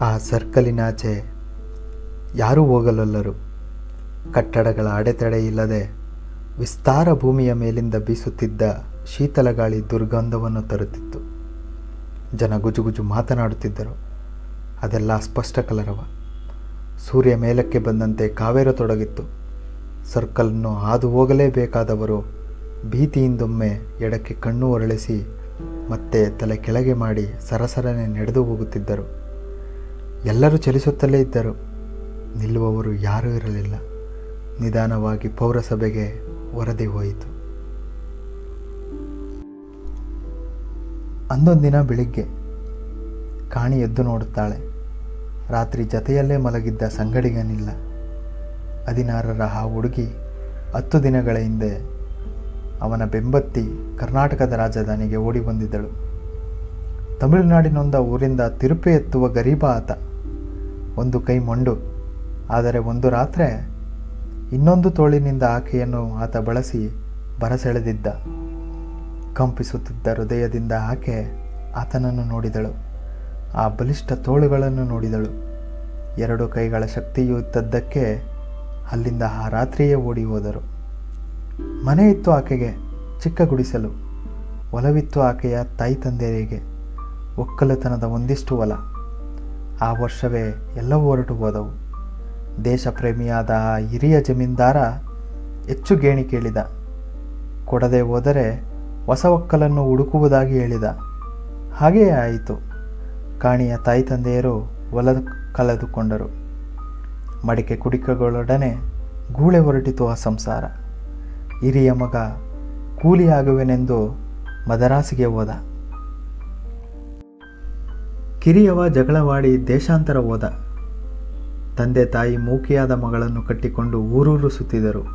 ಆ ಸರ್ಕಲಿನಾಚೆ ಯಾರೂ ಹೋಗಲೊಲ್ಲರು. ಕಟ್ಟಡಗಳ ಅಡೆತಡೆ ಇಲ್ಲದೆ ವಿಸ್ತಾರ ಭೂಮಿಯ ಮೇಲಿಂದ ಬೀಸುತ್ತಿದ್ದ ಶೀತಲ ಗಾಳಿ ದುರ್ಗಂಧವನ್ನು ತರುತ್ತಿತ್ತು. ಜನ ಗುಜುಗುಜು ಮಾತನಾಡುತ್ತಿದ್ದರು. ಅದೆಲ್ಲ ಸ್ಪಷ್ಟ ಕಲರವ. ಸೂರ್ಯ ಮೇಲಕ್ಕೆ ಬಂದಂತೆ ಕಾವೇರತೊಡಗಿತ್ತು ಸರ್ಕಲನ್ನು ಹಾದು ಹೋಗಲೇಬೇಕಾದವರು ಭೀತಿಯಿಂದೊಮ್ಮೆ ಎಡಕ್ಕೆ ಕಣ್ಣು ಹೊರಳಿಸಿ ಮತ್ತೆ ತಲೆ ಕೆಳಗೆ ಮಾಡಿ ಸರಸರನೆ ನಡೆದು ಹೋಗುತ್ತಿದ್ದರು. ಎಲ್ಲರೂ ಚಲಿಸುತ್ತಲೇ ಇದ್ದರು. ನಿಲ್ಲುವವರು ಯಾರೂ ಇರಲಿಲ್ಲ. ನಿಧಾನವಾಗಿ ಪೌರಸಭೆಗೆ ವರದಿ ಹೋಯಿತು. ಅಂದೊಂದಿನ ಬೆಳಿಗ್ಗೆ ಕಾಣಿ ಎದ್ದು ನೋಡುತ್ತಾಳೆ. ರಾತ್ರಿ ಜತೆಯಲ್ಲೇ ಮಲಗಿದ್ದ ಸಂಗಡಿಗನಿಲ್ಲ ಹದಿನಾರರ ಆ ಹುಡುಗಿ ಹತ್ತು ದಿನಗಳ ಹಿಂದೆ ಅವನ ಬೆಂಬತ್ತಿ ಕರ್ನಾಟಕದ ರಾಜಧಾನಿಗೆ ಓಡಿ ಬಂದಿದ್ದಳು. ತಮಿಳುನಾಡಿನೊಂದ ಊರಿಂದ ತಿರುಪೆ ಎತ್ತುವ ಗರೀಬ ಆತ. ಒಂದು ಕೈ ಮೊಂಡು. ಆದರೆ ಒಂದು ರಾತ್ರೆ ಇನ್ನೊಂದು ತೋಳಿನಿಂದ ಆಕೆಯನ್ನು ಆತ ಬಳಸಿ ಬರಸೆಳೆದಿದ್ದ. ಕಂಪಿಸುತ್ತಿದ್ದ ಹೃದಯದಿಂದ ಆಕೆ ಆತನನ್ನು ನೋಡಿದಳು. ಆ ಬಲಿಷ್ಠ ತೋಳುಗಳನ್ನು ನೋಡಿದಳು. ಎರಡು ಕೈಗಳ ಶಕ್ತಿಯು ಇದ್ದದ್ದಕ್ಕೆ ಅಲ್ಲಿಂದ ಆ ರಾತ್ರಿಯೇ ಓಡಿ ಹೋದರು. ಮನೆ ಇತ್ತು ಆಕೆಗೆ, ಚಿಕ್ಕ ಗುಡಿಸಲು. ಒಲವಿತ್ತು ಆಕೆಯ ತಾಯಿ ತಂದೆಯರಿಗೆ. ಒಕ್ಕಲತನದ ಒಂದಿಷ್ಟು ಹೊಲ. ಆ ವರ್ಷವೇ ಎಲ್ಲವೂ ಹೊರಟು ಹೋದವು. ದೇಶಪ್ರೇಮಿಯಾದ ಆ ಹಿರಿಯ ಜಮೀನ್ದಾರ ಹೆಚ್ಚು ಗೇಣಿ ಕೇಳಿದ. ಕೊಡದೆ ಹೋದರೆ ಹೊಸ ಒಕ್ಕಲನ್ನು ಹುಡುಕುವುದಾಗಿ ಹೇಳಿದ. ಹಾಗೆಯೇ ಆಯಿತು. ಕಾಣಿಯ ತಾಯಿ ತಂದೆಯರು ಹೊಲ ಕಳೆದುಕೊಂಡರು. ಮಡಿಕೆ ಕುಡಿಕೆಗಳೊಡನೆ ಗೂಳೆ ಹೊರಟಿತು ಆ ಸಂಸಾರ. ಹಿರಿಯ ಮಗ ಕೂಲಿಯಾಗುವೆನೆಂದು ಮದರಾಸಿಗೆ ಹೋದ. ಕಿರಿಯವ ಜಗಳವಾಡಿ ದೇಶಾಂತರ ಹೋದ. ತಂದೆ ತಾಯಿ ಮೂಕಿಯಾದ ಮಗಳನ್ನು ಕಟ್ಟಿಕೊಂಡು ಊರೂರು ಸುತ್ತಿದರು.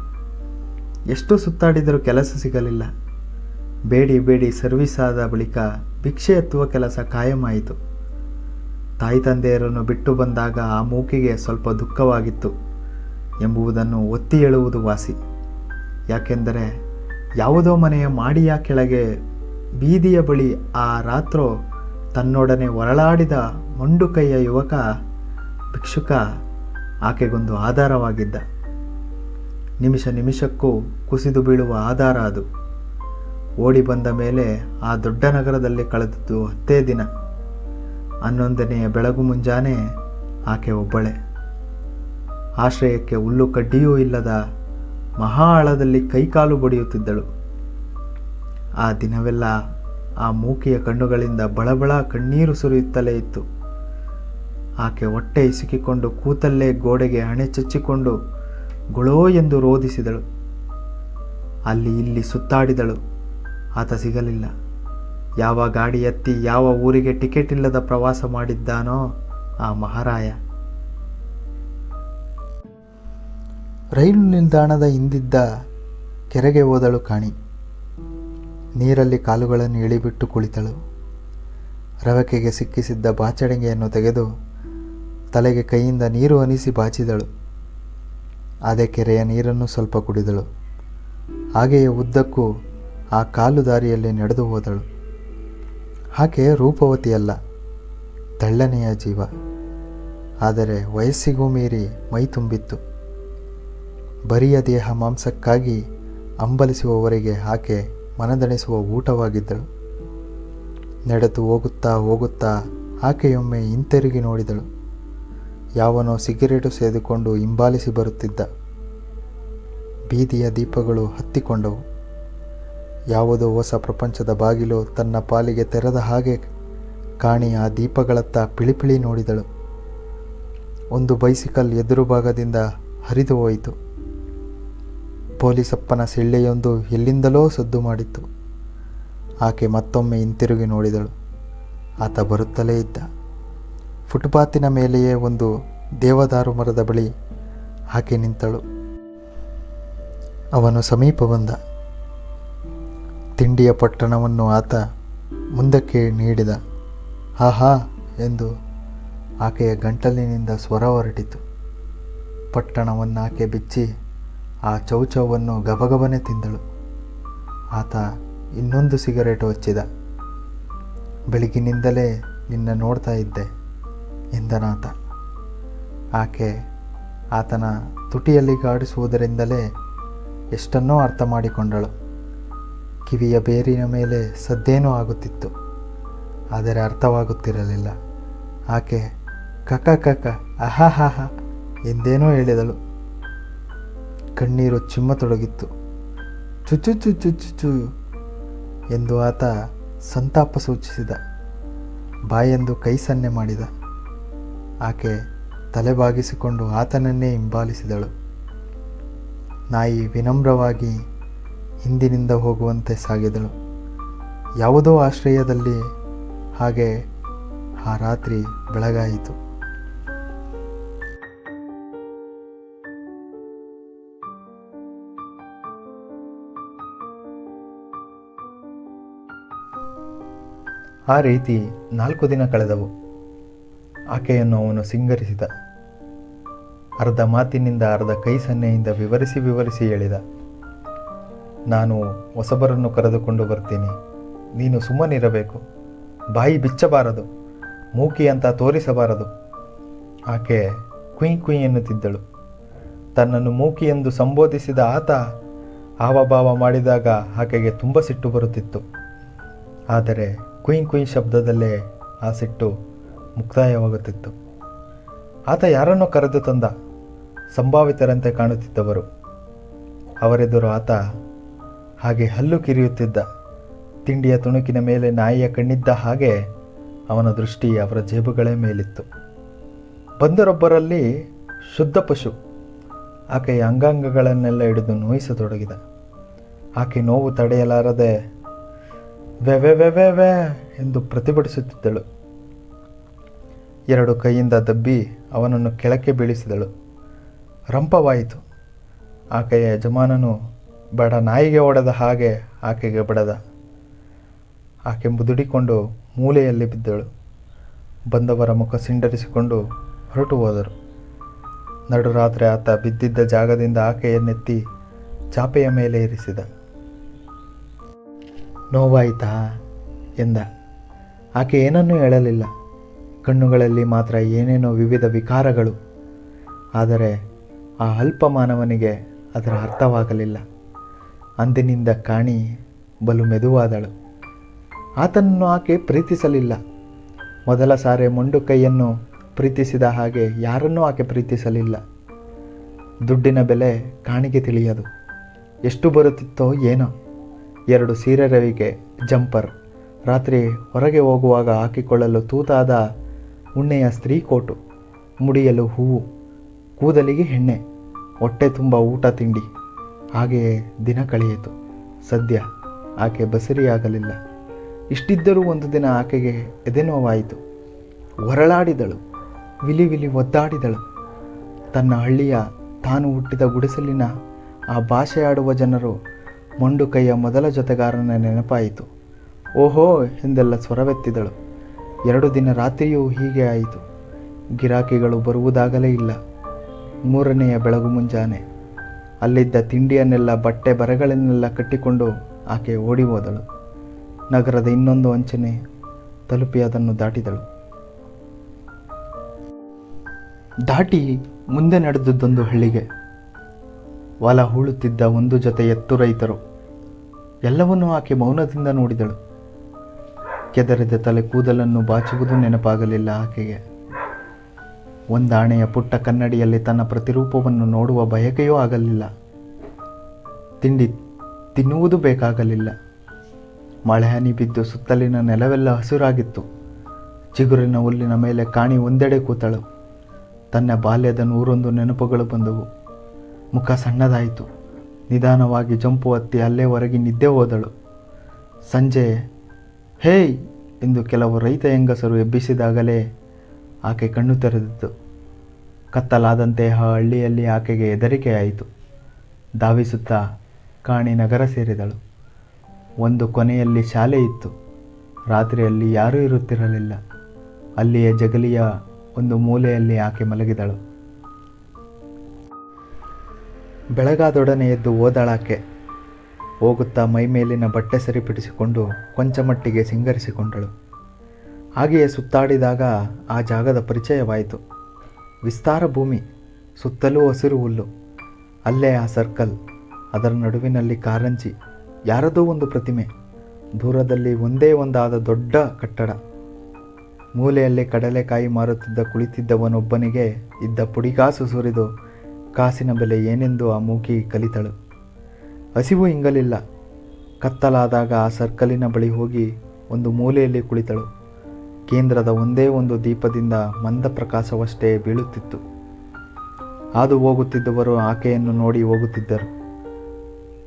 ಎಷ್ಟು ಸುತ್ತಾಡಿದರೂ ಕೆಲಸ ಸಿಗಲಿಲ್ಲ. ಬೇಡಿ ಬೇಡಿ ಸರ್ವಿಸ್ ಆದ ಬಳಿಕ ಭಿಕ್ಷೆ ಎತ್ತುವ ಕೆಲಸ ಕಾಯಮಾಯಿತು. ತಾಯಿ ತಂದೆಯರನ್ನು ಬಿಟ್ಟು ಬಂದಾಗ ಆ ಮೂಕಿಗೆ ಸ್ವಲ್ಪ ದುಃಖವಾಗಿತ್ತು ಎಂಬುದನ್ನು ಒತ್ತಿ ಹೇಳುವುದು ವಾಸಿ. ಯಾಕೆಂದರೆ ಯಾವುದೋ ಮನೆಯ ಮಾಡಿಯ ಕೆಳಗೆ ಬೀದಿಯ ಬಳಿ ಆ ರಾತ್ರೋ ತನ್ನೊಡನೆ ಹೊರಳಾಡಿದ ಮೊಂಡು ಕೈಯ ಯುವಕ ಭಿಕ್ಷುಕ ಆಕೆಗೊಂದು ಆಧಾರವಾಗಿದ್ದ. ನಿಮಿಷ ನಿಮಿಷಕ್ಕೂ ಕುಸಿದು ಬೀಳುವ ಆಧಾರ ಅದು. ಓಡಿ ಬಂದ ಮೇಲೆ ಆ ದೊಡ್ಡ ನಗರದಲ್ಲಿ ಕಳೆದದ್ದು ಹತ್ತೇ ದಿನ. ಹನ್ನೊಂದನೆಯ ಬೆಳಗು ಮುಂಜಾನೆ ಆಕೆ ಒಬ್ಬಳೆ. ಆಶ್ರಯಕ್ಕೆ ಹುಲ್ಲು ಕಡ್ಡಿಯೂ ಇಲ್ಲದ ಮಹಾ ಆಳದಲ್ಲಿ ಕೈಕಾಲು ಬಡಿಯುತ್ತಿದ್ದಳು. ಆ ದಿನವೆಲ್ಲ ಆ ಮೂಕಿಯ ಕಣ್ಣುಗಳಿಂದ ಬಳಬಳ ಕಣ್ಣೀರು ಸುರಿಯುತ್ತಲೇ ಇತ್ತು. ಆಕೆ ಹೊಟ್ಟೆ ಇಸುಕಿಕೊಂಡು ಕೂತಲ್ಲೇ ಗೋಡೆಗೆ ಹಣೆ ಚಚ್ಚಿಕೊಂಡು ಗುಳೋ ಎಂದು ರೋಧಿಸಿದಳು. ಅಲ್ಲಿ ಇಲ್ಲಿ ಸುತ್ತಾಡಿದಳು. ಆತ ಸಿಗಲಿಲ್ಲ. ಯಾವ ಗಾಡಿ ಎತ್ತಿ ಯಾವ ಊರಿಗೆ ಟಿಕೆಟ್ ಇಲ್ಲದ ಪ್ರವಾಸ ಮಾಡಿದ್ದಾನೋ ಆ ಮಹಾರಾಯ. ರೈಲು ನಿಲ್ದಾಣದ ಹಿಂದಿದ್ದ ಕೆರೆಗೆ ಹೋದಳು ಕಾಣಿ. ನೀರಲ್ಲಿ ಕಾಲುಗಳನ್ನು ಇಳಿಬಿಟ್ಟು ಕುಳಿತಳು. ರವಕೆಗೆ ಸಿಕ್ಕಿಸಿದ್ದ ಬಾಚಣಿಗೆಯನ್ನು ತೆಗೆದು ತಲೆಗೆ ಕೈಯಿಂದ ನೀರು ಅನಿಸಿ ಬಾಚಿದಳು. ಅದೇ ಕೆರೆಯ ನೀರನ್ನು ಸ್ವಲ್ಪ ಕುಡಿದಳು. ಹಾಗೆಯೇ ಉದ್ದಕ್ಕೂ ಆ ಕಾಲು ದಾರಿಯಲ್ಲಿ ನಡೆದು ಹೋದಳು. ಆಕೆ ರೂಪವತಿಯಲ್ಲ, ತಳ್ಳನೆಯ ಜೀವ. ಆದರೆ ವಯಸ್ಸಿಗೂ ಮೀರಿ ಮೈ ತುಂಬಿತ್ತು. ಬರಿಯ ದೇಹ ಮಾಂಸಕ್ಕಾಗಿ ಅಂಬಲಿಸುವವರೆಗೆ ಆಕೆ ಮನದಣಿಸುವ ಊಟವಾಗಿದ್ದಳು. ನಡೆದು ಹೋಗುತ್ತಾ ಹೋಗುತ್ತಾ ಆಕೆಯೊಮ್ಮೆ ಹಿಂತಿರುಗಿ ನೋಡಿದಳು. ಯಾವನೋ ಸಿಗರೇಟು ಸೇದಿಕೊಂಡು ಹಿಂಬಾಲಿಸಿ ಬರುತ್ತಿದ್ದ. ಬೀದಿಯ ದೀಪಗಳು ಹತ್ತಿಕೊಂಡವು. ಯಾವುದೋ ಹೊಸ ಪ್ರಪಂಚದ ಬಾಗಿಲು ತನ್ನ ಪಾಲಿಗೆ ತೆರೆದ ಹಾಗೆ ಕಾಣಿ ಆ ದೀಪಗಳತ್ತ ಪಿಳಿಪಿಳಿ ನೋಡಿದಳು. ಒಂದು ಬೈಸಿಕಲ್ ಎದುರು ಭಾಗದಿಂದ ಹರಿದು ಹೋಯಿತು. ಪೊಲೀಸಪ್ಪನ ಸಿಳ್ಳೆಯೊಂದು ಎಲ್ಲಿಂದಲೋ ಸದ್ದು ಮಾಡಿತ್ತು. ಆಕೆ ಮತ್ತೊಮ್ಮೆ ಹಿಂತಿರುಗಿ ನೋಡಿದಳು. ಆತ ಬರುತ್ತಲೇ ಇದ್ದ. ಫುಟ್ಪಾತಿನ ಮೇಲೆಯೇ ಒಂದು ದೇವದಾರು ಮರದ ಬಳಿ ಆಕೆ ನಿಂತಳು. ಅವನು ಸಮೀಪ ಬಂದ. ತಿಂಡಿಯ ಪಟ್ಟಣವನ್ನು ಆತ ಮುಂದಕ್ಕೆ ನೀಡಿದ. ಆಹಾ ಎಂದು ಆಕೆಯ ಗಂಟಲಿನಿಂದ ಸ್ವರ ಹೊರಟಿತು. ಪಟ್ಟಣವನ್ನು ಆಕೆ ಬಿಚ್ಚಿ ಆ ಚೌಚೌವನ್ನು ಗಬಗಬನೆ ತಿಂದಳು. ಆತ ಇನ್ನೊಂದು ಸಿಗರೇಟ್ ಹಚ್ಚಿದ. ಬೆಳಗಿನಿಂದಲೇ ನಿನ್ನ ನೋಡ್ತಾ ಇದ್ದೆ ಎಂದನಾತ. ಆಕೆ ಆತನ ತುಟಿಯಲ್ಲಿ ಗಾಡಿಸುವುದರಿಂದಲೇ ಎಷ್ಟನ್ನೋ ಅರ್ಥ ಮಾಡಿಕೊಂಡಳು. ಕಿವಿಯ ಬೇರಿನ ಮೇಲೆ ಸದ್ದೇನೋ ಆಗುತ್ತಿತ್ತು. ಆದರೆ ಅರ್ಥವಾಗುತ್ತಿರಲಿಲ್ಲ. ಆಕೆ ಕಕ ಕಕ ಅಹಾಹಾಹ ಎಂದೇನೋ ಹೇಳಿದಳು. ಕಣ್ಣೀರು ಚಿಮ್ಮತೊಡಗಿತ್ತು. ಚುಚು ಚುಚು ಚುಚು ಎಂದು ಆತ ಸಂತಾಪ ಸೂಚಿಸಿದ. ಬಾಯೆಂದು ಕೈ ಸನ್ನೆ ಮಾಡಿದ. ಆಕೆ ತಲೆಬಾಗಿಸಿಕೊಂಡು ಆತನನ್ನೇ ಹಿಂಬಾಲಿಸಿದಳು. ನಾಯಿ ವಿನಮ್ರವಾಗಿ ಹಿಂದಿನಿಂದ ಹೋಗುವಂತೆ ಸಾಗಿದಳು. ಯಾವುದೋ ಆಶ್ರಯದಲ್ಲಿ ಹಾಗೆ ಆ ರಾತ್ರಿ ಬೆಳಗಾಯಿತು. ಆ ರೀತಿ ನಾಲ್ಕು ದಿನ ಕಳೆದವು. ಆಕೆಯನ್ನು ಅವನು ಸಿಂಗರಿಸಿದ. ಅರ್ಧ ಮಾತಿನಿಂದ ಅರ್ಧ ಕೈ ಸನ್ನೆಯಿಂದ ವಿವರಿಸಿ ವಿವರಿಸಿ ಹೇಳಿದ. ನಾನು ಹೊಸಬರನ್ನು ಕರೆದುಕೊಂಡು ಬರ್ತೀನಿ. ನೀನು ಸುಮ್ಮನಿರಬೇಕು. ಬಾಯಿ ಬಿಚ್ಚಬಾರದು. ಮೂಕಿ ಅಂತ ತೋರಿಸಬಾರದು. ಆಕೆ ಕುಯ್ ಕುಯ್ ಎನ್ನುತ್ತಿದ್ದಳು. ತನ್ನನ್ನು ಮೂಕಿ ಎಂದು ಸಂಬೋಧಿಸಿದ ಆತ ಹಾವಭಾವ ಮಾಡಿದಾಗ ಆಕೆಗೆ ತುಂಬ ಸಿಟ್ಟು ಬರುತ್ತಿತ್ತು. ಆದರೆ ಕುಯ್ ಕ್ವೀನ್ ಶಬ್ದದಲ್ಲೇ ಆ ಸಿಟ್ಟು ಮುಕ್ತಾಯವಾಗುತ್ತಿತ್ತು. ಆತ ಯಾರನ್ನೋ ಕರೆದು ತಂದ ಸಂಭಾವಿತರಂತೆ ಕಾಣುತ್ತಿದ್ದವರು. ಅವರೆದುರು ಆತ ಹಾಗೆ ಹಲ್ಲು ಕಿರಿಯುತ್ತಿದ್ದ ತಿಂಡಿಯ ತುಣುಕಿನ ಮೇಲೆ ನಾಯಿಯ ಕಣ್ಣಿದ್ದ ಹಾಗೆ ಅವನ ದೃಷ್ಟಿ ಅವರ ಜೇಬುಗಳೇ ಮೇಲಿತ್ತು. ಬಂದರೊಬ್ಬರಲ್ಲಿ ಶುದ್ಧ ಪಶು ಆಕೆಯ ಅಂಗಾಂಗಗಳನ್ನೆಲ್ಲ ಹಿಡಿದು ನೋಯಿಸತೊಡಗಿದ. ಆಕೆ ನೋವು ತಡೆಯಲಾರದೆ ವೆ ವೆ ವೆ ಎಂದು ಪ್ರತಿಭಟಿಸುತ್ತಿದ್ದಳು. ಎರಡು ಕೈಯಿಂದ ದಬ್ಬಿ ಅವನನ್ನು ಕೆಳಕ್ಕೆ ಬೀಳಿಸಿದಳು. ರಂಪವಾಯಿತು. ಆಕೆಯ ಯಜಮಾನನು ಬಡ ನಾಯಿಗೆ ಒಡೆದ ಹಾಗೆ ಆಕೆಗೆ ಬಡದ. ಆಕೆ ಮುದುಡಿಕೊಂಡು ಮೂಲೆಯಲ್ಲಿ ಬಿದ್ದಳು. ಬಂದವರ ಮುಖ ಸಿಂಡರಿಸಿಕೊಂಡು ಹೊರಟು ಹೋದರು. ನಡುರಾತ್ರಿ ಆತ ಬಿದ್ದಿದ್ದ ಜಾಗದಿಂದ ಆಕೆಯನ್ನೆತ್ತಿ ಚಾಪೆಯ ಮೇಲೆ ಇರಿಸಿದ. ನೋವಾಯಿತಾ ಎಂದ. ಆಕೆ ಏನನ್ನೂ ಹೇಳಲಿಲ್ಲ. ಕಣ್ಣುಗಳಲ್ಲಿ ಮಾತ್ರ ಏನೇನೋ ವಿವಿಧ ವಿಕಾರಗಳು. ಆದರೆ ಆ ಅಲ್ಪ ಮಾನವನಿಗೆ ಅದರ ಅರ್ಥವಾಗಲಿಲ್ಲ. ಅಂದಿನಿಂದ ಕಾಣಿ ಬಲು ಮೆದುವಾದಳು. ಆತನನ್ನು ಆಕೆ ಪ್ರೀತಿಸಲಿಲ್ಲ. ಮೊದಲ ಸಾರೆ ಮೊಂಡು ಕೈಯನ್ನು ಪ್ರೀತಿಸಿದ ಹಾಗೆ ಯಾರನ್ನೂ ಆಕೆ ಪ್ರೀತಿಸಲಿಲ್ಲ. ದುಡ್ಡಿನ ಬೆಲೆ ಕಾಣಿಗೆ ತಿಳಿಯದು. ಎಷ್ಟು ಬರುತ್ತಿತ್ತೋ ಏನೋ. ಎರಡು ಸೀರೆ ರವಿಗೆ ಜಂಪರ್. ರಾತ್ರಿ ಹೊರಗೆ ಹೋಗುವಾಗ ಹಾಕಿಕೊಳ್ಳಲು ತೂತಾದ ಉಣ್ಣೆಯ ಸ್ತ್ರೀ ಕೋಟು, ಮುಡಿಯಲು ಹೂವು, ಕೂದಲಿಗೆ ಎಣ್ಣೆ, ಹೊಟ್ಟೆ ತುಂಬ ಊಟ ತಿಂಡಿ. ಹಾಗೆಯೇ ದಿನ ಕಳೆಯಿತು. ಸದ್ಯ ಆಕೆ ಬಸರಿಯಾಗಲಿಲ್ಲ. ಇಷ್ಟಿದ್ದರೂ ಒಂದು ದಿನ ಆಕೆಗೆ ಎದೆನೋವಾಯಿತು. ಹೊರಳಾಡಿದಳು ವಿಲಿ ವಿಲಿ ಒದ್ದಾಡಿದಳು. ತನ್ನ ಹಳ್ಳಿಯ ತಾನು ಹುಟ್ಟಿದ ಗುಡಿಸಲಿನ ಆ ಭಾಷೆಯಾಡುವ ಜನರು ಮೊಂಡು ಕೈಯ ಮೊದಲ ಜೊತೆಗಾರನ ನೆನಪಾಯಿತು. ಓಹೋ ಎಂದೆಲ್ಲ ಸ್ವರವೆತ್ತಿದಳು. ಎರಡು ದಿನ ರಾತ್ರಿಯೂ ಹೀಗೆ ಆಯಿತು. ಗಿರಾಕಿಗಳು ಬರುವುದಾಗಲೇ ಇಲ್ಲ. ಮೂರನೆಯ ಬೆಳಗು ಮುಂಜಾನೆ. ಅಲ್ಲಿದ್ದ ತಿಂಡಿಯನ್ನೆಲ್ಲ ಬಟ್ಟೆ ಬರೆಗಳನ್ನೆಲ್ಲ ಕಟ್ಟಿಕೊಂಡು ಆಕೆ ಓಡಿ ಹೋದಳು. ನಗರದ ಇನ್ನೊಂದು ಅಂಚನೆ ತಲುಪಿ ಅದನ್ನು ದಾಟಿದಳು. ದಾಟಿ ಮುಂದೆ ನಡೆದದ್ದೊಂದು ಹಳ್ಳಿಗೆ. ಹೊಲ ಹೂಳುತ್ತಿದ್ದ ಒಂದು ಜೊತೆ ಎತ್ತು ರೈತರು. ಎಲ್ಲವನ್ನೂ ಆಕೆ ಮೌನದಿಂದ ನೋಡಿದಳು. ಕೆದರಿದ ತಲೆ ಕೂದಲನ್ನು ಬಾಚುವುದು ನೆನಪಾಗಲಿಲ್ಲ ಆಕೆಗೆ. ಒಂದಾಣೆಯ ಪುಟ್ಟ ಕನ್ನಡಿಯಲ್ಲಿ ತನ್ನ ಪ್ರತಿರೂಪವನ್ನು ನೋಡುವ ಬಯಕೆಯೂ ಆಗಲಿಲ್ಲ. ತಿಂಡಿ ತಿನ್ನುವುದು ಬೇಕಾಗಲಿಲ್ಲ. ಮಳೆ ಹನಿ ಬಿದ್ದು ಸುತ್ತಲಿನ ನೆಲವೆಲ್ಲ ಹಸಿರಾಗಿತ್ತು. ಚಿಗುರಿನ ಹುಲ್ಲಿನ ಮೇಲೆ ಕಾಣಿ ಒಂದೆಡೆ ಕೂತಳು. ತನ್ನ ಬಾಲ್ಯದ ನೂರೊಂದು ನೆನಪುಗಳು ಬಂದವು. ಮುಖ ಸಣ್ಣದಾಯಿತು. ನಿಧಾನವಾಗಿ ಜಂಪು ಹತ್ತಿ ಅಲ್ಲೇ ಹೊರಗೆ ನಿದ್ದೆ ಹೋದಳು. ಸಂಜೆ, ಹೇಯ್! ಎಂದು ಕೆಲವು ರೈತ ಹೆಂಗಸರು ಎಬ್ಬಿಸಿದಾಗಲೇ ಆಕೆ ಕಣ್ಣು ತೆರೆದಿತ್ತು. ಕತ್ತಲಾದಂತೆ ಆ ಹಳ್ಳಿಯಲ್ಲಿ ಆಕೆಗೆ ಹೆದರಿಕೆಯಾಯಿತು ಧಾವಿಸುತ್ತಾ ಕಾಣಿ ನಗರ ಸೇರಿದಳು. ಒಂದು ಕೊನೆಯಲ್ಲಿ ಶಾಲೆ ಇತ್ತು. ರಾತ್ರಿಯಲ್ಲಿ ಯಾರೂ ಇರುತ್ತಿರಲಿಲ್ಲ. ಅಲ್ಲಿಯ ಜಗಲಿಯ ಒಂದು ಮೂಲೆಯಲ್ಲಿ ಆಕೆ ಮಲಗಿದಳು. ಬೆಳಗಾದೊಡನೆ ಎದ್ದು ಓದಳಾಕೆ ಹೋಗುತ್ತಾ ಮೈಮೇಲಿನ ಬಟ್ಟೆ ಸರಿಪಡಿಸಿಕೊಂಡು ಕೊಂಚ ಮಟ್ಟಿಗೆ ಸಿಂಗರಿಸಿಕೊಂಡಳು. ಹಾಗೆಯೇ ಸುತ್ತಾಡಿದಾಗ ಆ ಜಾಗದ ಪರಿಚಯವಾಯಿತು. ವಿಸ್ತಾರ ಭೂಮಿ, ಸುತ್ತಲೂ ಹಸಿರು ಹುಲ್ಲು, ಅಲ್ಲೇ ಆ ಸರ್ಕಲ್, ಅದರ ನಡುವಿನಲ್ಲಿ ಕಾರಂಜಿ, ಯಾರದೋ ಒಂದು ಪ್ರತಿಮೆ, ದೂರದಲ್ಲಿ ಒಂದೇ ಒಂದಾದ ದೊಡ್ಡ ಕಟ್ಟಡ. ಮೂಲೆಯಲ್ಲಿ ಕಡಲೆಕಾಯಿ ಮಾರುತ್ತಿದ್ದ ಕುಳಿತಿದ್ದವನೊಬ್ಬನಿಗೆ ಇದ್ದ ಪುಡಿಗಾಸು ಸುರಿದು ಕಾಸಿನ ಬೆಲೆ ಏನೆಂದು ಆ ಮೂಕಿ ಕಲಿತಳು. ಹಸಿವು ಇಂಗಲಿಲ್ಲ. ಕತ್ತಲಾದಾಗ ಆ ಸರ್ಕಲಿನ ಬಳಿ ಹೋಗಿ ಒಂದು ಮೂಲೆಯಲ್ಲಿ ಕುಳಿತಳು. ಕೇಂದ್ರದ ಒಂದೇ ಒಂದು ದೀಪದಿಂದ ಮಂದ ಪ್ರಕಾಶವಷ್ಟೇ ಬೀಳುತ್ತಿತ್ತು. ಹಾದು ಹೋಗುತ್ತಿದ್ದವರು ಆಕೆಯನ್ನು ನೋಡಿ ಹೋಗುತ್ತಿದ್ದರು.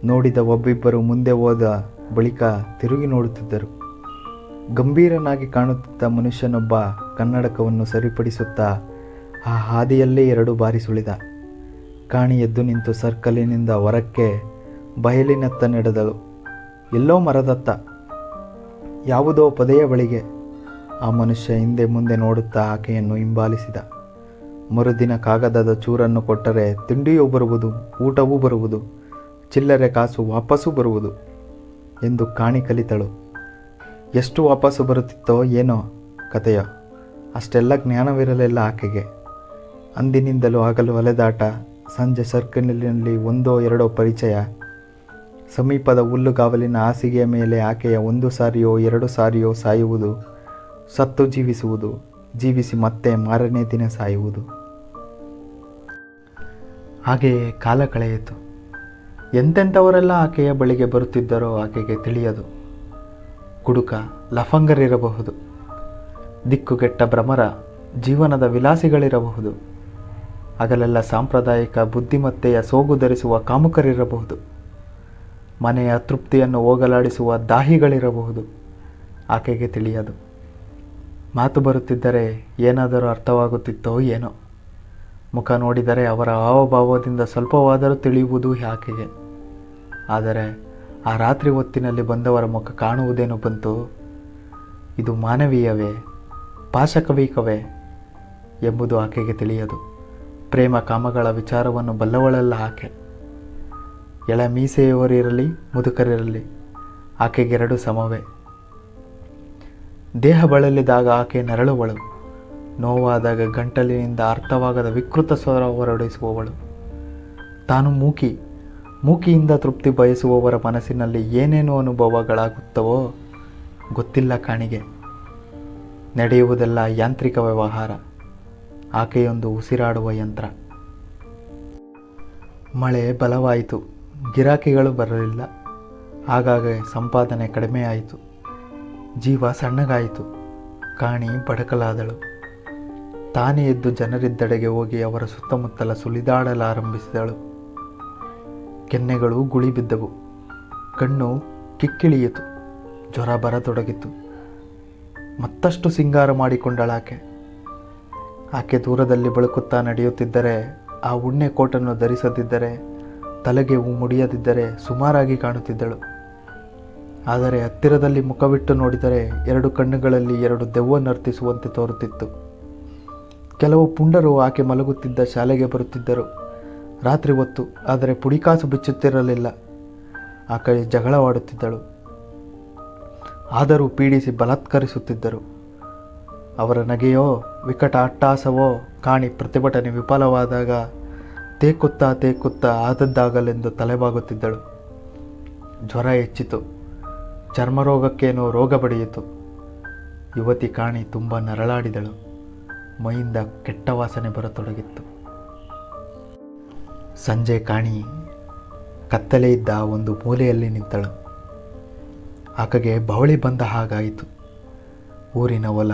ನೋಡಿದ ಒಬ್ಬಿಬ್ಬರು ಮುಂದೆ ಹೋದ ಬಳಿಕ ತಿರುಗಿ ನೋಡುತ್ತಿದ್ದರು. ಗಂಭೀರನಾಗಿ ಕಾಣುತ್ತಿದ್ದ ಮನುಷ್ಯನೊಬ್ಬ ಕನ್ನಡಕವನ್ನು ಸರಿಪಡಿಸುತ್ತಾ ಆ ಹಾದಿಯಲ್ಲೇ ಎರಡು ಬಾರಿ ಸುಳಿದ. ಕಾಣಿ ಎದ್ದು ನಿಂತು ಸರ್ಕಲಿನಿಂದ ಹೊರಕ್ಕೆ ಬಯಲಿನತ್ತ ನಡೆದಳು. ಎಲ್ಲೋ ಮರದತ್ತ, ಯಾವುದೋ ಪದೆಯ ಬಳಿಗೆ ಆ ಮನುಷ್ಯ ಹಿಂದೆ ಮುಂದೆ ನೋಡುತ್ತಾ ಆಕೆಯನ್ನು ಹಿಂಬಾಲಿಸಿದ. ಮರುದಿನ ಕಾಗದದ ಚೂರನ್ನು ಕೊಟ್ಟರೆ ತಿಂಡಿಯೂ ಬರುವುದು, ಊಟವೂ ಬರುವುದು, ಚಿಲ್ಲರೆ ಕಾಸು ವಾಪಸ್ಸು ಬರುವುದು ಎಂದು ಕಾಣಿ ಕಲಿತಳು. ಎಷ್ಟು ವಾಪಸ್ಸು ಬರುತ್ತಿತ್ತೋ ಏನೋ ಕಥೆಯ ಅಷ್ಟೆಲ್ಲ ಜ್ಞಾನವಿರಲಿಲ್ಲ ಆಕೆಗೆ. ಅಂದಿನಿಂದಲೂ ಆಗಲು ಅಲೆದಾಟ ಸಂಜೆ ಸರ್ಕಲ್ನಲ್ಲಿ ಒಂದೋ ಎರಡೋ ಪರಿಚಯ. ಸಮೀಪದ ಹುಲ್ಲುಗಾವಲಿನ ಹಾಸಿಗೆಯ ಮೇಲೆ ಆಕೆಯ ಒಂದು ಸಾರಿಯೋ ಎರಡು ಸಾರಿಯೋ ಸಾಯುವುದು, ಸತ್ತು ಜೀವಿಸುವುದು, ಜೀವಿಸಿ ಮತ್ತೆ ಮಾರನೇ ದಿನ ಸಾಯುವುದು. ಹಾಗೆಯೇ ಕಾಲ ಕಳೆಯಿತು. ಎಂತೆಂಥವರೆಲ್ಲ ಆಕೆಯ ಬಳಿಗೆ ಬರುತ್ತಿದ್ದರೋ ಆಕೆಗೆ ತಿಳಿಯದು. ಕುಡುಕ ಲಫಂಗರಿರಬಹುದು. ದಿಕ್ಕುಗೆಟ್ಟ ಭ್ರಮರ ಜೀವನದ ವಿಲಾಸಿಗಳಿರಬಹುದು. ಹಗಲೆಲ್ಲ ಸಾಂಪ್ರದಾಯಿಕ ಬುದ್ಧಿಮತ್ತೆಯ ಸೋಗು ಧರಿಸುವ ಕಾಮುಕರಿರಬಹುದು. ಮನೆಯ ತೃಪ್ತಿಯನ್ನು ಹೋಗಲಾಡಿಸುವ ದಾಹಿಗಳಿರಬಹುದು. ಆಕೆಗೆ ತಿಳಿಯದು. ಮಾತು ಬರುತ್ತಿದ್ದರೆ ಏನಾದರೂ ಅರ್ಥವಾಗುತ್ತಿತ್ತೋ ಏನೋ. ಮುಖ ನೋಡಿದರೆ ಅವರ ಹಾವಭಾವದಿಂದ ಸ್ವಲ್ಪವಾದರೂ ತಿಳಿಯುವುದು ಆಕೆಗೆ. ಆದರೆ ಆ ರಾತ್ರಿ ಹೊತ್ತಿನಲ್ಲಿ ಬಂದವರ ಮುಖ ಕಾಣುವುದೇನು ಬಂತು. ಇದು ಮಾನವೀಯವೇ, ಪಾಶಕವೀಕವೇ ಎಂಬುದು ಆಕೆಗೆ ತಿಳಿಯದು. ಪ್ರೇಮ ಕಾಮಗಳ ವಿಚಾರವನ್ನು ಬಲ್ಲವಳೆಲ್ಲ ಆಕೆ. ಎಳ ಮೀಸೆಯವರಿರಲಿ, ಮುದುಕರಿರಲಿ ಆಕೆಗೆರಡು ಸಮವೇ. ದೇಹ ಬಳಲಿದಾಗ ಆಕೆ ನರಳುವಳು, ನೋವಾದಾಗ ಗಂಟಲಿನಿಂದ ಅರ್ಥವಾಗದ ವಿಕೃತ ಸ್ವರ ಹೊರಡಿಸುವವಳು. ತಾನು ಮೂಕಿ, ಮೂಕಿಯಿಂದ ತೃಪ್ತಿ ಬಯಸುವವರ ಮನಸ್ಸಿನಲ್ಲಿ ಏನೇನು ಅನುಭವಗಳಾಗುತ್ತವೋ ಗೊತ್ತಿಲ್ಲ ಕಾಣಿಗೆ. ನಡೆಯುವುದೆಲ್ಲ ಯಾಂತ್ರಿಕ ವ್ಯವಹಾರ. ಆಕೆಯೊಂದು ಉಸಿರಾಡುವ ಯಂತ್ರ. ಮಳೆ ಬಲವಾಯಿತು. ಗಿರಾಕಿಗಳು ಬರಲಿಲ್ಲ. ಆಗಾಗ ಸಂಪಾದನೆ ಕಡಿಮೆಯಾಯಿತು ಜೀವ ಸಣ್ಣಗಾಯಿತು. ಕಾಣಿ ಬಡಕಲಾದಳು. ತಾನೇ ಎದ್ದು ಜನರಿದ್ದಡೆಗೆ ಹೋಗಿ ಅವರ ಸುತ್ತಮುತ್ತಲ ಸುಲಿದಾಡಲಾರಂಭಿಸಿದಳು. ಕೆನ್ನೆಗಳು ಗುಳಿ ಬಿದ್ದವು. ಕಣ್ಣು ಕಿಕ್ಕಿಳಿಯಿತು. ಜ್ವರ ಬರತೊಡಗಿತು. ಮತ್ತಷ್ಟು ಸಿಂಗಾರ ಮಾಡಿಕೊಂಡಳಾಕೆ. ಆಕೆ ದೂರದಲ್ಲಿ ಬಳುಕುತ್ತಾ ನಡೆಯುತ್ತಿದ್ದರೆ, ಆ ಉಣ್ಣೆ ಕೋಟನ್ನು ಧರಿಸದಿದ್ದರೆ, ತಲೆಗೆ ಮುಡಿಯದಿದ್ದರೆ ಸುಮಾರಾಗಿ ಕಾಣುತ್ತಿದ್ದಳು. ಆದರೆ ಹತ್ತಿರದಲ್ಲಿ ಮುಖವಿಟ್ಟು ನೋಡಿದರೆ ಎರಡು ಕಣ್ಣುಗಳಲ್ಲಿ ಎರಡು ದೆವ್ವ ನರ್ತಿಸುವಂತೆ ತೋರುತ್ತಿತ್ತು. ಕೆಲವು ಪುಂಡರು ಆಕೆ ಮಲಗುತ್ತಿದ್ದ ಶಾಲೆಗೆ ಬರುತ್ತಿದ್ದರು. ರಾತ್ರಿ ಹೊತ್ತು, ಆದರೆ ಪುಡಿಕಾಸು ಬಿಚ್ಚುತ್ತಿರಲಿಲ್ಲ. ಆಕೆ ಜಗಳವಾಡುತ್ತಿದ್ದಳು. ಆದರೂ ಪೀಡಿಸಿ ಬಲಾತ್ಕರಿಸುತ್ತಿದ್ದರು. ಅವರ ನಗೆಯೋ ವಿಕಟ ಅಟ್ಟಾಸವೋ ಕಾಣಿ ಪ್ರತಿಭಟನೆ ವಿಫಲವಾದಾಗ ತೇಕುತ್ತಾ ತೇಕುತ್ತಾ ಆದದ್ದಾಗಲೆಂದು ತಲೆಬಾಗುತ್ತಿದ್ದಳು. ಜ್ವರ ಹೆಚ್ಚಿತು. ಚರ್ಮರೋಗಕ್ಕೇನೋ ರೋಗ ಬಡಿಯಿತು. ಯುವತಿ ಕಾಣಿ ತುಂಬ ನರಳಾಡಿದಳು. ಮೈಯಿಂದ ಕೆಟ್ಟ ವಾಸನೆ ಬರತೊಡಗಿತ್ತು. ಸಂಜೆ ಕಾಣಿ ಕತ್ತಲೆ ಇದ್ದ ಒಂದು ಮೂಲೆಯಲ್ಲಿ ನಿಂತಳು. ಆಕೆಗೆ ಬವಳಿ ಬಂದ ಹಾಗಾಯಿತು. ಊರಿನ ಹೊಲ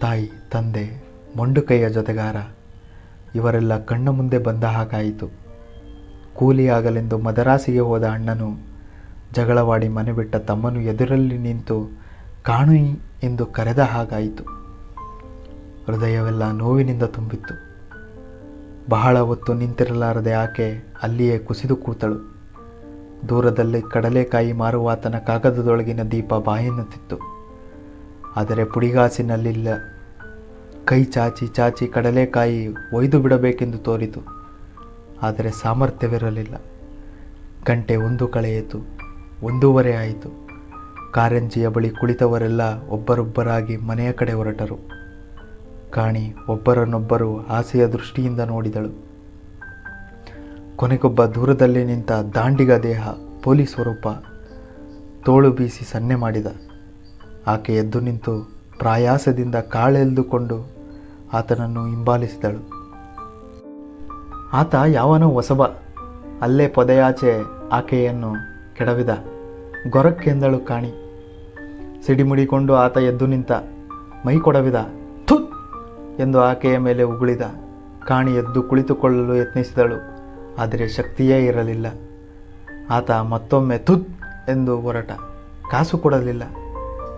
ತಾಯಿ, ತಂದೆ, ಮೊಂಡುಕೈಯ ಜೊತೆಗಾರ, ಇವರೆಲ್ಲ ಕಣ್ಣ ಮುಂದೆ ಬಂದ ಹಾಗಾಯಿತು. ಕೂಲಿಯಾಗಲೆಂದು ಮದರಾಸಿಗೆ ಹೋದ ಅಣ್ಣನು ಜಗಳವಾಡಿ ಮನೆ ಬಿಟ್ಟ ತಮ್ಮನು ಎದುರಲ್ಲಿ ನಿಂತು ಕಾಣು ಎಂದು ಕರೆದ ಹಾಗಾಯಿತು. ಹೃದಯವೆಲ್ಲ ನೋವಿನಿಂದ ತುಂಬಿತ್ತು. ಬಹಳ ಹೊತ್ತು ನಿಂತಿರಲಾರದೆ ಆಕೆ ಅಲ್ಲಿಯೇ ಕುಸಿದು ಕೂತಳು. ದೂರದಲ್ಲಿ ಕಡಲೆಕಾಯಿ ಮಾರುವಾತನ ಕಾಗದದೊಳಗಿನ ದೀಪ ಬಾಯೆನ್ನುತ್ತಿತ್ತು. ಆದರೆ ಪುಡಿಗಾಸಿನಲ್ಲಿಲ್ಲ. ಕೈ ಚಾಚಿ ಚಾಚಿ ಕಡಲೆಕಾಯಿ ಒಯ್ದು ಬಿಡಬೇಕೆಂದು ತೋರಿತು. ಆದರೆ ಸಾಮರ್ಥ್ಯವಿರಲಿಲ್ಲ. ಗಂಟೆ ಒಂದು ಕಳೆಯಿತು. ಒಂದೂವರೆ ಆಯಿತು. ಕಾರಂಜಿಯ ಬಳಿ ಕುಳಿತವರೆಲ್ಲ ಒಬ್ಬರೊಬ್ಬರಾಗಿ ಮನೆಯ ಕಡೆ ಹೊರಟರು. ಕಾಣಿ ಒಬ್ಬರನ್ನೊಬ್ಬರು ಆಸೆಯ ದೃಷ್ಟಿಯಿಂದ ನೋಡಿದಳು. ಕೊನೆಗೊಬ್ಬ ದೂರದಲ್ಲಿ ನಿಂತ ದಾಂಡಿಗ ದೇಹ ಪೊಲೀಸ್ ಸ್ವರೂಪ ತೋಳು ಬೀಸಿ ಸನ್ನೆ ಮಾಡಿದ. ಆಕೆ ಎದ್ದು ನಿಂತು ಪ್ರಾಯಾಸದಿಂದ ಕಾಳೆಳೆದುಕೊಂಡು ಆತನನ್ನು ಹಿಂಬಾಲಿಸಿದಳು. ಆತ ಯಾವನೋ ಹೊಸಬ ಅಲ್ಲೇ ಪೊದೆಯಾಚೆ ಆಕೆಯನ್ನು ಕೆಡವಿದ. ಗೊರಕ್ಕೆಂದಳು ಕಾಣಿ. ಸಿಡಿಮುಡಿಕೊಂಡು ಆತ ಎದ್ದು ನಿಂತ ಮೈ ಕೊಡವಿದ. ಥು ಎಂದು ಆಕೆಯ ಮೇಲೆ ಉಗುಳಿದ. ಕಾಣಿ ಎದ್ದು ಕುಳಿತುಕೊಳ್ಳಲು ಯತ್ನಿಸಿದಳು. ಆದರೆ ಶಕ್ತಿಯೇ ಇರಲಿಲ್ಲ. ಆತ ಮತ್ತೊಮ್ಮೆ ಥುತ್ ಎಂದು ಹೊರಟ ಕಾಸು ಕೊಡಲಿಲ್ಲ.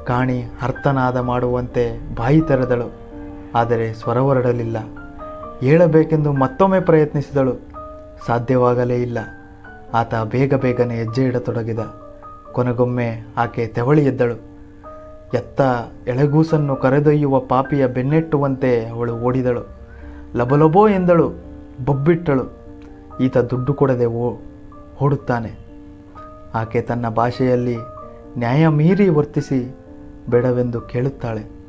ಕಾಣಿ ಅರ್ಥನಾದ ಮಾಡುವಂತೆ ಬಾಯಿ ತೆರೆದಳು. ಆದರೆ ಸ್ವರ ಹೊರಡಲಿಲ್ಲ ಹೇಳಬೇಕೆಂದು ಮತ್ತೊಮ್ಮೆ ಪ್ರಯತ್ನಿಸಿದಳು. ಸಾಧ್ಯವಾಗಲೇ ಇಲ್ಲ. ಆತ ಬೇಗ ಬೇಗನೆ ಹೆಜ್ಜೆ ಇಡತೊಡಗಿದ. ಕೊನೆಗೊಮ್ಮೆ ಆಕೆ ತೆವಳಿ ಎದ್ದಳು. ಎತ್ತ ಎಳೆಗೂಸನ್ನು ಕರೆದೊಯ್ಯುವ ಪಾಪಿಯ ಬೆನ್ನೆಟ್ಟುವಂತೆ ಅವಳು ಓಡಿದಳು. ಲಬಲಬೋ ಎಂದಳು. ಬೊಬ್ಬಿಟ್ಟಳು. ಈತ ದುಡ್ಡು ಕೊಡದೆ ಓ, ಓಡುತ್ತಾನೆ. ಆಕೆ ತನ್ನ ಭಾಷೆಯಲ್ಲಿ ನ್ಯಾಯ ಮೀರಿ ವರ್ತಿಸಿ ಬೇಡವೆಂದು ಕೇಳುತ್ತಾಳೆ.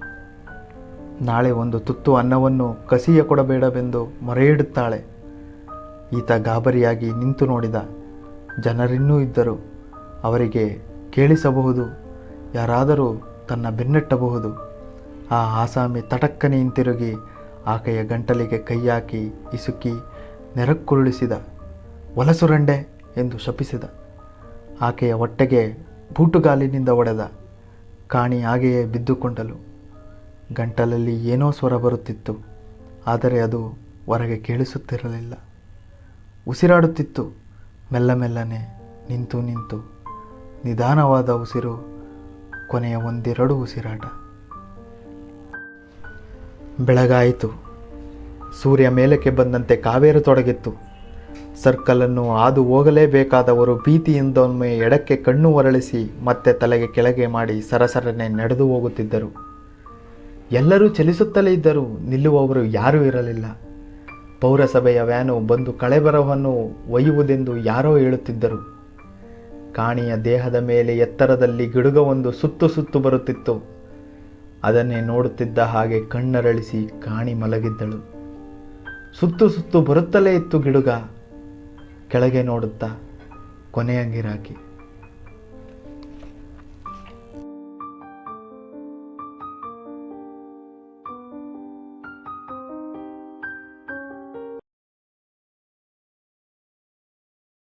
ನಾಳೆ ಒಂದು ತುತ್ತು ಅನ್ನವನ್ನು ಕಸಿಯ ಕೊಡಬೇಡವೆಂದು ಮೊರೆಯಿಡುತ್ತಾಳೆ. ಈತ ಗಾಬರಿಯಾಗಿ ನಿಂತು ನೋಡಿದ ಜನರಿನ್ನೂ ಇದ್ದರು. ಅವರಿಗೆ ಕೇಳಿಸಬಹುದು, ಯಾರಾದರೂ ತನ್ನ ಬೆನ್ನಟ್ಟಬಹುದು. ಆ ಆಸಾಮಿ ತಟಕ್ಕನೆ ಹಿಂತಿರುಗಿ ಆಕೆಯ ಗಂಟಲಿಗೆ ಕೈ ಹಾಕಿ ಇಸುಕಿ ನೆರಕ್ಕುರುಳಿಸಿದ. ಒಲಸುರಂಡೆ ಎಂದು ಶಪಿಸಿದ. ಆಕೆಯ ಹೊಟ್ಟೆಗೆ ಬೂಟುಗಾಲಿನಿಂದ ಹೊಡೆದ ಕಾಣಿ ಹಾಗೆಯೇ ಬಿದ್ದುಕೊಂಡಳು ಗಂಟಲಲ್ಲಿ ಏನೋ ಸ್ವರ ಬರುತ್ತಿತ್ತು, ಆದರೆ ಅದು ಹೊರಗೆ ಕೇಳಿಸುತ್ತಿರಲಿಲ್ಲ. ಉಸಿರಾಡುತ್ತಿತ್ತು, ಮೆಲ್ಲ ಮೆಲ್ಲನೆ ನಿಂತು ನಿಂತು. ನಿಧಾನವಾದ ಉಸಿರು, ಕೊನೆಯ ಒಂದೆರಡು ಉಸಿರಾಟ. ಬೆಳಗಾಯಿತು. ಸೂರ್ಯ ಮೇಲಕ್ಕೆ ಬಂದಂತೆ ಕಾವೇರು ತೊಡಗಿತ್ತು. ಸರ್ಕಲನ್ನು ಹಾದು ಹೋಗಲೇಬೇಕಾದವರು ಭೀತಿಯಿಂದೊಮ್ಮೆ ಎಡಕ್ಕೆ ಕಣ್ಣು ಹೊರಳಿಸಿ ಮತ್ತೆ ತಲೆಗೆ ಕೆಳಗೆ ಮಾಡಿ ಸರಸರನೆ ನಡೆದು ಹೋಗುತ್ತಿದ್ದರು. ಎಲ್ಲರೂ ಚಲಿಸುತ್ತಲೇ ಇದ್ದರು, ನಿಲ್ಲುವವರು ಯಾರೂ ಇರಲಿಲ್ಲ. ಪೌರಸಭೆಯ ವ್ಯಾನು ಬಂದು ಕಳೆಬರವನ್ನು ಒಯ್ಯುವುದೆಂದು ಯಾರೋ ಹೇಳುತ್ತಿದ್ದರು. ಕಾಣಿಯ ದೇಹದ ಮೇಲೆ ಎತ್ತರದಲ್ಲಿ ಗಿಡುಗವೊಂದು ಸುತ್ತು ಸುತ್ತು ಬರುತ್ತಿತ್ತು. ಅದನ್ನೇ ನೋಡುತ್ತಿದ್ದ ಹಾಗೆ ಕಣ್ಣರಳಿಸಿ ಕಾಣಿ ಮಲಗಿದ್ದಳು. ಸುತ್ತು ಸುತ್ತು ಬರುತ್ತಲೇ ಇತ್ತು ಗಿಡುಗ. ಕೆಳಗೆ ನೋಡುತ್ತಾ ಕೊನೆಯ ಗಿರಾಕಿ